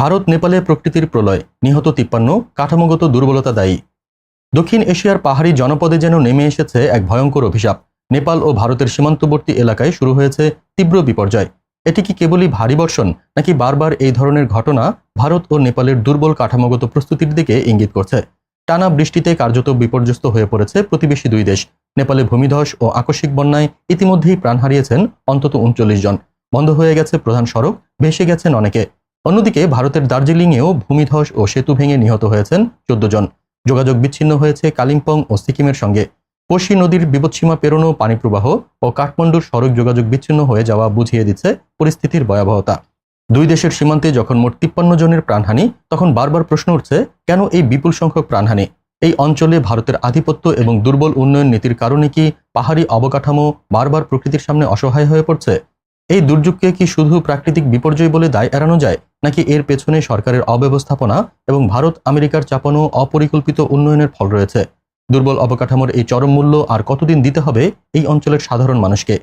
ভারত নেপালে প্রকৃতির প্রলয়, নিহত তিপ্পান্ন, কাঠামোগত দুর্বলতা দায়ী। দক্ষিণ এশিয়ার পাহাড়ি জনপদে যেন নেমে এসেছে এক ভয়ঙ্কর অভিশাপ। নেপাল ও ভারতের সীমান্তবর্তী এলাকায় শুরু হয়েছে তীব্র বিপর্যয়। এটি কি কেবলই ভারী বর্ষণ, নাকি বারবার এই ধরনের ঘটনা ভারত ও নেপালের দুর্বল কাঠামোগত প্রস্তুতির দিকে ইঙ্গিত করছে? টানা বৃষ্টিতে কার্যত বিপর্যস্ত হয়ে পড়েছে প্রতিবেশী দুই দেশ। নেপালে ভূমিধস ও আকস্মিক বন্যায় ইতিমধ্যেই প্রাণ হারিয়েছেন অন্তত উনচল্লিশ জন। বন্ধ হয়ে গেছে প্রধান সড়ক, ভেসে গেছেন অনেকে। অন্যদিকে ভারতের দার্জিলিংয়েও ভূমিধস ও সেতু ভেঙে নিহত হয়েছেন চোদ্দ জন যোগাযোগ বিচ্ছিন্ন হয়েছে কালিম্পং ও সিকিমের সঙ্গে। পশি নদীর বিপদসীমা পেরোনো, পানি প্রবাহ ও কাঠমান্ডুর সড়ক যোগাযোগ বিচ্ছিন্ন হয়ে যাওয়া বুঝিয়ে দিচ্ছে পরিস্থিতির ভয়াবহতা। দুই দেশের সীমান্তে যখন মোট তিপ্পান্ন জনের প্রাণহানি, তখন বারবার প্রশ্ন উঠছে, কেন এই বিপুল সংখ্যক প্রাণহানি? এই অঞ্চলে ভারতের আধিপত্য এবং দুর্বল উন্নয়ন নীতির কারণে কি পাহাড়ি অবকাঠামো বারবার প্রকৃতির সামনে অসহায় হয়ে পড়ছে? এই দুর্যোগকে কি শুধু প্রাকৃতিক বিপর্যয় বলে দায় এড়ানো যায়? নাকি এর পেছনে সরকারের অব্যবস্থাপনা এবং ভারত আমেরিকার চাপানো অপরিকল্পিত উন্নয়নের ফল রয়েছে? দুর্বল অবকাঠামোর এই চরম মূল্য আর কতদিন দিতে হবে এই অঞ্চলের সাধারণ মানুষকে।